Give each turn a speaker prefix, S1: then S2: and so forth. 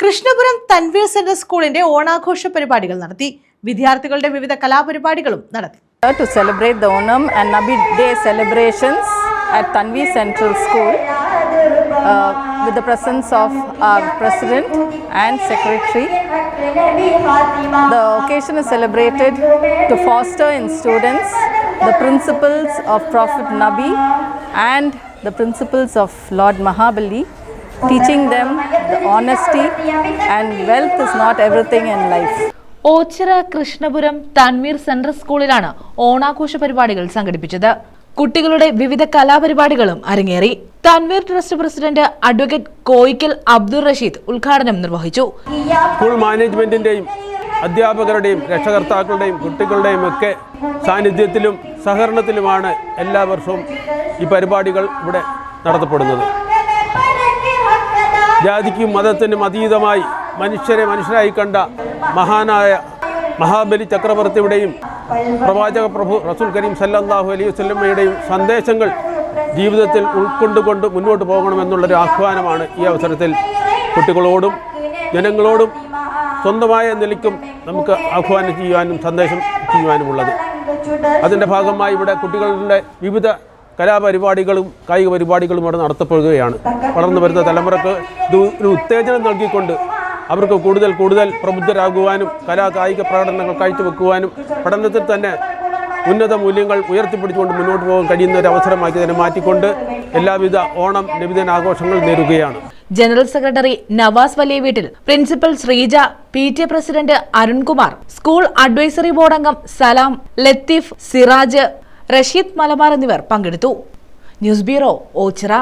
S1: Krishnapuram Tanveer central സ്കൂളിന്റെ ഓണാഘോഷ പരിപാടികൾ നടത്തി വിദ്യാർത്ഥികളുടെ വിവിധ കലാപരിപാടികളും നടത്തി
S2: celebrate the Onam and Nabi Day celebrations at Tanvi Central School uh, with the presence of our President and Secretary. The occasion is celebrated to foster in students the principles of Prophet Nabi and the principles of Lord Mahabali, teaching them the honesty and wealth is not everything in life.
S1: Ochira Krishnapuram Tanveer central സ്കൂളിലാണ് ഓണാഘോഷ പരിപാടികൾ സംഘടിപ്പിച്ചത്. കുട്ടികളുടെ വിവിധ കലാപരിപാടികളും അരങ്ങേറി. Tanveer trust president advocate Koyikkal Abdul Rasheed ഉദ്ഘാടനം നിർവഹിച്ചു.
S3: സ്കൂൾ മാനേജ്മെന്റിന്റെയും അധ്യാപകരുടെയും രക്ഷകർത്താക്കളുടെയും കുട്ടികളുടെയും ഒക്കെ സാന്നിധ്യത്തിലും സഹകരണത്തിലുമാണ് എല്ലാ വർഷവും ഈ പരിപാടികൾ ഇവിടെ നടത്തപ്പെടുന്നത്. ജാതിക്കും മതത്തിനും അതീതമായി മനുഷ്യരെ മനുഷ്യരായി കണ്ട മഹാനായ മഹാബലി ചക്രവർത്തിയുടെയും പ്രവാചക പ്രഭു റസൂൽ കരീം സല്ലാഹു അലൈഹി വസ്ലമ്മയുടെയും സന്ദേശങ്ങൾ ജീവിതത്തിൽ ഉൾക്കൊണ്ടുകൊണ്ട് മുന്നോട്ട് പോകണമെന്നുള്ളൊരു ആഹ്വാനമാണ് ഈ അവസരത്തിൽ കുട്ടികളോടും ജനങ്ങളോടും സ്വന്തമായ നിലയ്ക്കും നമുക്ക് ആഹ്വാനം ചെയ്യുവാനും സന്ദേശം ചെയ്യുവാനുമുള്ളത്. അതിന്റെ ഭാഗമായി ഇവിടെ കുട്ടികളുടെ വിവിധ കലാപരിപാടികളും കായിക പരിപാടികളും അവിടെ നടത്തപ്പെടുകയാണ്. വളർന്നു വരുന്ന തലമുറയ്ക്ക് ഇത് ഒരു ഉത്തേജനം നൽകിക്കൊണ്ട് അവർക്ക് കൂടുതൽ കൂടുതൽ പ്രബുദ്ധരാകുവാനും കലാ കായിക പ്രകടനങ്ങൾ കാഴ്ചവെക്കുവാനും പഠനത്തിൽ തന്നെ ഉന്നത മൂല്യങ്ങൾ ഉയർത്തിപ്പിടിച്ചുകൊണ്ട് മുന്നോട്ട് പോകാൻ കഴിയുന്ന ഒരു അവസരമാക്കി തന്നെ മാറ്റിക്കൊണ്ട് എല്ലാവിധ ഓണം നബിദിനാഘോഷങ്ങൾ നേരുകയാണ്.
S1: ജനറൽ സെക്രട്ടറി നവാസ് വലിയ വീട്ടിൽ principal Sreeja P T president Arunkumar school advisory board അംഗം സലാം ലത്തീഫ് സിറാജ് റഷീദ് മലബാർ എന്നിവർ പങ്കെടുത്തു. News bureau Ochira.